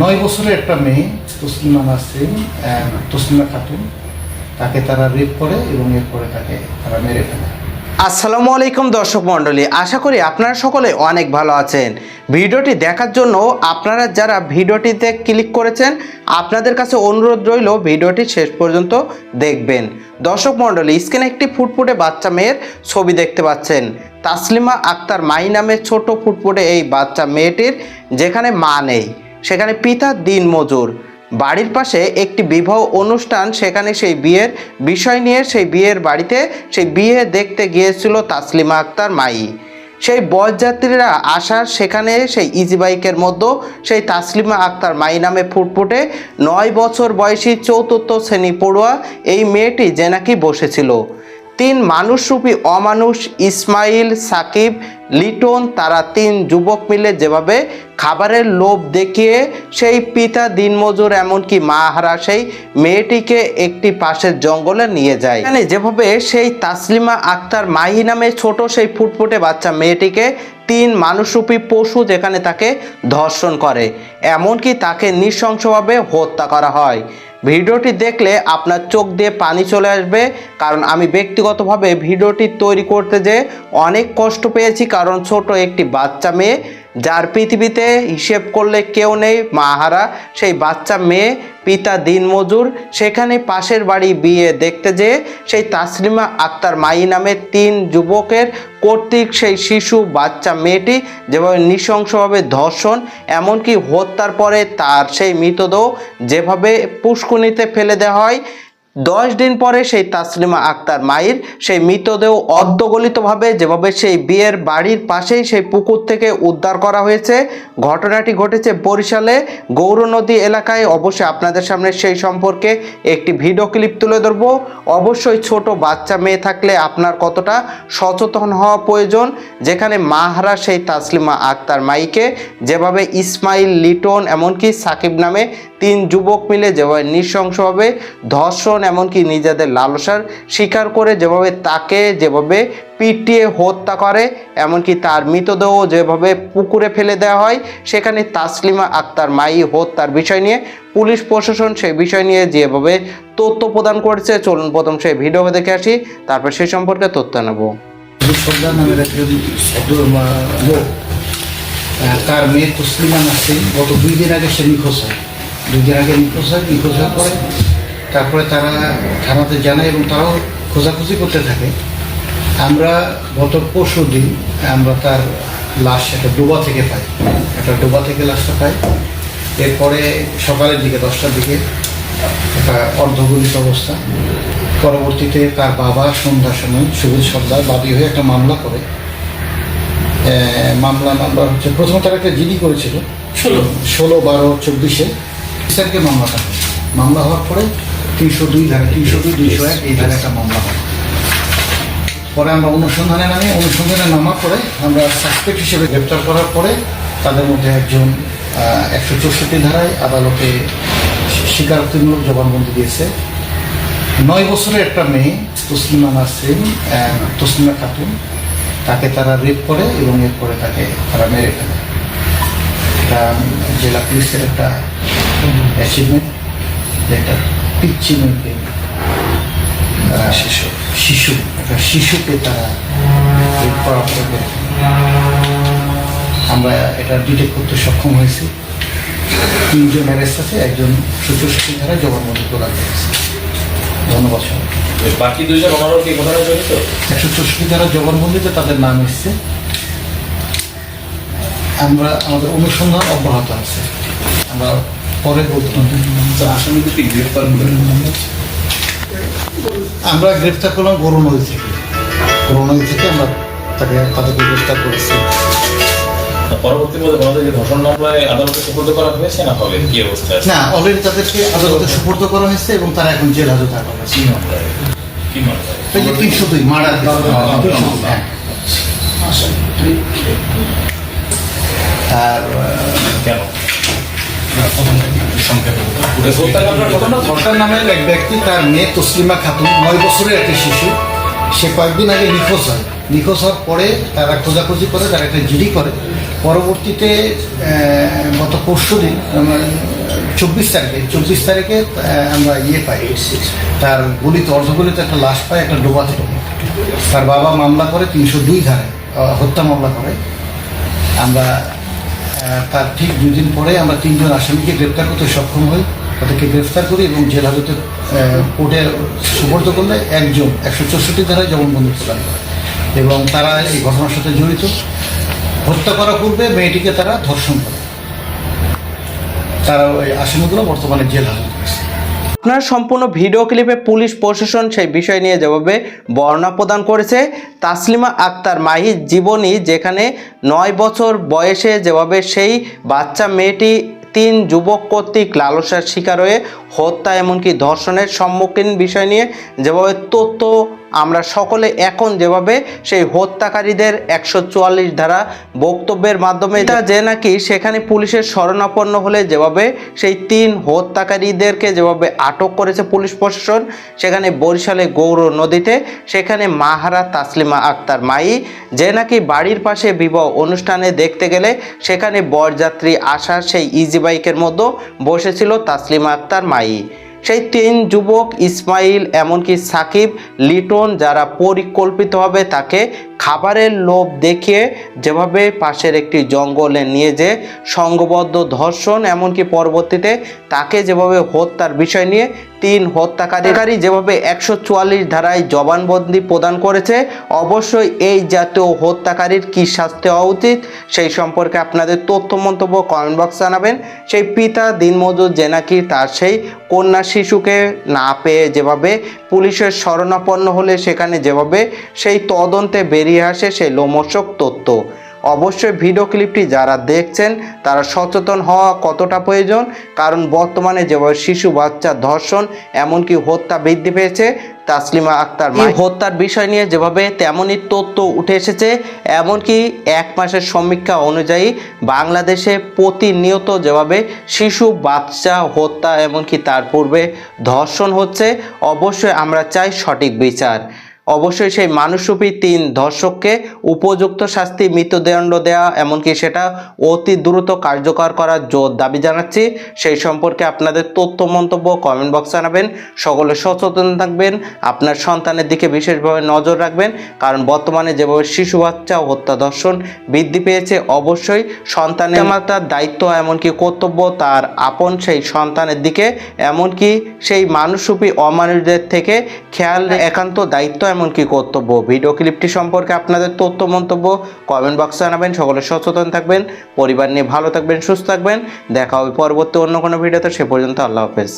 নয় বছরের একটা মেয়ে, তসলিমা নাসরিন তসলিমা খাতুন, তাকে তারা রেপ করে এবং এরপরে তাকে তারা মেরে ফেলে। আসসালামু আলাইকুম দর্শক মণ্ডলী, আশা করি আপনারা সকলে অনেক ভালো আছেন। ভিডিওটি দেখার জন্য আপনারা যারা ভিডিওটিতে ক্লিক করেছেন, আপনাদের কাছে অনুরোধ রইল ভিডিওটি শেষ পর্যন্ত দেখবেন। দর্শক মণ্ডলী, স্ক্রিনে একটি ফুটফুটে বাচ্চা মেয়ের ছবি দেখতে পাচ্ছেন। তাসলিমা আক্তার মাই নামের ছোট ফুটফুটে এই বাচ্চা মেয়েটির, যেখানে মা নেই। সেখানে পিতা দিন মজুর বাড়ির পাশে একটি বিবাহ অনুষ্ঠান, সেখানে সেই বিয়ের বিষয় নিয়ে সেই বিয়ের বাড়িতে সেই বিয়ে দেখতে গিয়েছিল তাসলিমা আক্তার মাই। সেই বরযাত্রীরা আসার সেখানে সেই ইজি বাইকের মধ্যে সেই তাসলিমা আক্তার মাই নামে ফুটফুটে নয় বছর বয়সী চতুর্থ শ্রেণি পড়ুয়া এই মেয়েটি যে নাকি বসেছিল। তিন মানুষরূপী অমানুষ ইসমাইল, সাকিব, লিটন, তারা তিন যুবক মিলে যেভাবে খাবারের লোভ দেখিয়ে সেই পিতা দিনমজুর, এমনকি মা হারা সেই মেয়েটিকে একটি পাশের জঙ্গলে নিয়ে যায়। মানে যেভাবে সেই তাসলিমা আক্তার মাহি নামে ছোট সেই ফুটফুটে বাচ্চা মেয়েটিকে তিন মানুষরূপী পশু যেখানে তাকে ধর্ষণ করে, এমনকি তাকে নৃশংসভাবে হত্যা করা হয়। ভিডিওটি দেখলে আপনার চোখ দিয়ে পানি চলে আসবে, কারণ আমি ব্যক্তিগতভাবে ভিডিওটি তৈরি করতে যে অনেক কষ্ট পেয়েছি, কারণ ছোট একটি বাচ্চা মেয়ে যার পৃথিবীতে হিসেব করলে কেউ নেই, মাহারা, সেই বাচ্চা মেয়ে, পিতা দিনমজুর, সেখানে পাশের বাড়ি বিয়ে দেখতে যেয়ে সেই তাসলিমা আক্তার মাই নামে তিন যুবকের কর্তৃক সেই শিশু বাচ্চা মেয়েটি যেভাবে নৃশংসভাবে ধর্ষণ, এমনকি হত্যার পরে তার সেই মৃতদেহ যেভাবে পুষ্কুনিতে ফেলে দেওয়া হয় দশ দিন পরে সেই তাসলিমা আক্তার মায়ের সেই মৃতদেহ অর্ধগলিতভাবে যেভাবে সেই বিয়ের বাড়ির পাশেই সেই পুকুর থেকে উদ্ধার করা হয়েছে, ঘটনাটি ঘটেছে বরিশালে গৌর নদী এলাকায়। অবশ্যই আপনাদের সামনে সেই সম্পর্কে একটি ভিডিও ক্লিপ তুলে ধরবো। অবশ্যই ছোট বাচ্চা মেয়ে থাকলে আপনার কতটা সচেতন হওয়া প্রয়োজন, যেখানে মাহারা সেই তাসলিমা আক্তার মাইকে যেভাবে ইসমাইল লিটন এমনকি সাকিব নামে তিন যুবক মিলে যেভাবে নৃশংসভাবে ধর্ষণ এমনকি নিজেদের লালসার স্বীকার করে যেভাবে তাকে যেভাবে পিটিয়ে হত্যা করে, এমনকি তার মৃতদেহ যেভাবে পুকুরে ফেলে দেওয়া হয়, সেখানে তাসলিমা আক্তার মাই হত্যার বিষয় নিয়ে, পুলিশ প্রশাসন সেই বিষয় নিয়ে যেভাবে তথ্য প্রদান করেছে, চলুন প্রথম সেই ভিডিও দেখে আসি, তারপর সেই সম্পর্কে তথ্য নেব। তার মেয়ে তসলিমা নাসরিন গত দুই দিন আগে সে নিখোঁজ হয়। দুই দিন আগে নিখোঁজ হয়, নিখোঁজ হওয়ার পরে তারপরে তারা থানাতে জানায় এবং তারাও খোঁজাখুঁজি করতে থাকে। আমরা গত পরশু দিন আমরা তার লাশ একটা ডোবা থেকে পাই। একটা ডোবা থেকে লাশটা পাই। এরপরে সকালের দিকে দশটার দিকে একটা অর্ধগলিত অবস্থা। পরবর্তীতে তার বাবা সন্ধ্যার সময় সুবিধ সর্দার বাদী হয়ে একটা মামলা করে। মামলা নাম্বার হচ্ছে প্রথমে তারা একটা জিডি করেছিল। ষোলো। ষোলো বারো চব্বিশে। স্যারকে মামলাটা মামলা হওয়ার পরে তিনশো দুই ধারে তিনশো দুই, দুইশো এক, এই ধারে একটা মামলা হয়। পরে আমরা অনুসন্ধানে নামি, অনুসন্ধানে নামার পরে আমরা সাসপেক্ট হিসেবে গ্রেপ্তার করার পরে তাদের মধ্যে একজন একশো চৌষট্টি ধারায় আদালতে স্বীকারোক্তিমূলক জবানবন্দি দিয়েছে। নয় বছরের একটা মেয়ে, তসলিমা নাসরিন তসলিমা খাতুন, তাকে তারা রেপ করে এবং এরপরে তাকে তারা মেরে ফেলে। এটা জেলা পুলিশের একটা অ্যাচিভমেন্ট একটা পিচ্ছি তারা শিশু শিশু একটা শিশুকে তারা। আমরা এটা ডিটেক্ট করতে সক্ষম হয়েছি। তিনজন অ্যারেস্ট আছে একজন ধারা জবানবন্দি প্রদান করেছে। ধন্যবাদ সবাই বাকি দুইজন ওনারও কি ঘটনায় জড়িত? একশো চৌষট্টি ধারা জবানবন্দিতে তাদের নাম এসছে। আমরা আমাদের অনুসন্ধান অব্যাহত আছে। আমরা পরে আমরা গ্রেফতার করলাম গরুনদী থেকে। গরুনদী থেকে আমরা তাকে তাদেরকে গ্রেফতার করেছি। পরবর্তী মধ্যে যে ধর্ষণ মামলায় আদালতে সুপর্দ করা হয়েছে না হবে? কি অবস্থা না অলরেডি তাদেরকে আদালতে সুপর্দ করা হয়েছে এবং তারা এখন জেল হাজতে থাকা হয়েছে। কি মামলায়? কি মামলায়? এই তিনশো দুই মার্ডার হ্যাঁ। আর কেন? হত্যাকাণ্ডের নামের এক ব্যক্তি তার মেয়ে তসলিমা খাতুন, নয় বছরের একটি শিশু। সে কয়েকদিন আগে নিখোঁজ হয়। নিখোঁজ হওয়ার পরে তারা খোঁজাখুঁজি করে তারা একটা জিডি করে পরবর্তীতে গত পরশু দিন চব্বিশ তারিখে চব্বিশ তারিখে আমরা ইয়ে পাই তার গুলিতে অর্ধগুলিতে একটা লাশ পাই একটা ডোবা থেকে তার বাবা মামলা করে তিনশো দুই ধারে হত্যা মামলা করে আমরা তার ঠিক দুই দিন পরে আমরা তিনজন আসামিকে গ্রেপ্তার করতে সক্ষম হই। তাদেরকে গ্রেফতার করি এবং জেল হাজতে কোর্টে সুপর্দ করলে একজন, একশো চৌষট্টি ধারায় জবানবন্দি প্রদান করে। এবং তারা এই ঘটনার সাথে জড়িত। হত্যা করা পূর্বে মেয়েটিকে তারা ধর্ষণ করে। তারা ওই আসামিগুলো বর্তমানে জেল হাজতে আপনার সম্পূর্ণ ভিডিও ক্লিপে পুলিশ প্রশাসন সেই বিষয় নিয়ে যেভাবে বর্ণনা প্রদান করেছে তাসলিমা আক্তার মাহির জীবনী, যেখানে নয় বছর বয়সে যেভাবে সেই বাচ্চা মেয়েটি তিন যুবক কর্তৃক লালসার শিকার হয়ে হত্যা, এমনকি ধর্ষণের সম্মুখীন বিষয় নিয়ে যেভাবে তথ্য আমরা সকলে এখন যেভাবে সেই হত্যাকারীদের একশো চুয়াল্লিশ ধারা বক্তব্যের মাধ্যমে এটা যে নাকি সেখানে পুলিশের শরণাপন্ন হলে যেভাবে সেই তিন হত্যাকারীদেরকে যেভাবে আটক করেছে পুলিশ প্রশাসন, সেখানে বরিশালে গৌর নদীতে, সেখানে মাহারা তাসলিমা আক্তার মাই, যে নাকি বাড়ির পাশে বিবাহ অনুষ্ঠানে দেখতে গেলে সেখানে বরযাত্রী আসা সেই ইজি বাইকের মধ্যে বসেছিল তাসলিমা আক্তার মাই। সেই তিন যুবক ইসমাইল এমনকি সাকিব লিটন যারা পরিকল্পিতভাবে তাকে খাবারের লোভ দেখিয়ে যেভাবে পাশের একটি জঙ্গলে নিয়ে যে সংঘবদ্ধ ধর্ষণ, এমনকি পরবর্তীতে তাকে যেভাবে হত্যার বিষয় নিয়ে তিন হত্যাকারী যেভাবে একশো চুয়াল্লিশ ধারায় জবানবন্দি প্রদান করেছে, অবশ্যই এই জাতীয় হত্যাকারীর কী শাস্তি হওয়া উচিত সেই সম্পর্কে আপনাদের তথ্য মন্তব্য কমেন্ট বক্স জানাবেন। সেই পিতা দিনমজুর যে নাকি তার সেই কন্যা শিশুকে না পেয়ে যেভাবে পুলিশের শরণাপন্ন হলে সেখানে যেভাবে সেই তদন্তে বেরিয়ে আসে সেই লোমর্ষক তথ্য অবশ্যই ভিডিও ক্লিপটি যারা দেখছেন তারা সচেতন হওয়া কতটা প্রয়োজন? কারণ বর্তমানে যেভাবে শিশু বাচ্চা ধর্ষণ এমনকি হত্যা বৃদ্ধি পেয়েছে তাসলিমা আক্তার মা হত্যার বিষয় নিয়ে যেভাবে তেমনই তথ্য উঠে এসেছে এমনকি এক মাসের সমীক্ষা অনুযায়ী বাংলাদেশে প্রতিনিয়ত যেভাবে শিশু বাচ্চা হত্যা এমনকি তার পূর্বে ধর্ষণ হচ্ছে অবশ্যই আমরা চাই সঠিক বিচার। অবশ্যই সেই মানুষরূপী তিন ধর্ষককে উপযুক্ত শাস্তি মৃত্যুদণ্ড দেওয়া এমনকি সেটা অতি দ্রুত কার্যকর করার জোর দাবি জানাচ্ছি। সেই সম্পর্কে আপনাদের তথ্য মন্তব্য কমেন্ট বক্স জানাবেন। সকলে সচেতন থাকবেন আপনার সন্তানের দিকে বিশেষভাবে নজর রাখবেন কারণ বর্তমানে যেভাবে শিশু বাচ্চা ও হত্যা ধর্ষণ বৃদ্ধি পেয়েছে অবশ্যই সন্তানের মাতার দায়িত্ব এমনকি কর্তব্য তার আপন সেই সন্তানের দিকে এমনকি সেই মানুষরূপী অমানুষদের থেকে খেয়াল একান্ত দায়িত্ব এমনকি কর্তব্য? ভিডিও ক্লিপটি সম্পর্কে আপনাদের তথ্য, মন্তব্য কমেন্ট বক্সে জানাবেন। সকলে সচেতন থাকবেন। পরিবার নিয়ে ভালো থাকবেন, সুস্থ থাকবেন। দেখা হবে পরবর্তী অন্য কোনো ভিডিওতে। সে পর্যন্ত আল্লাহ হাফেজ।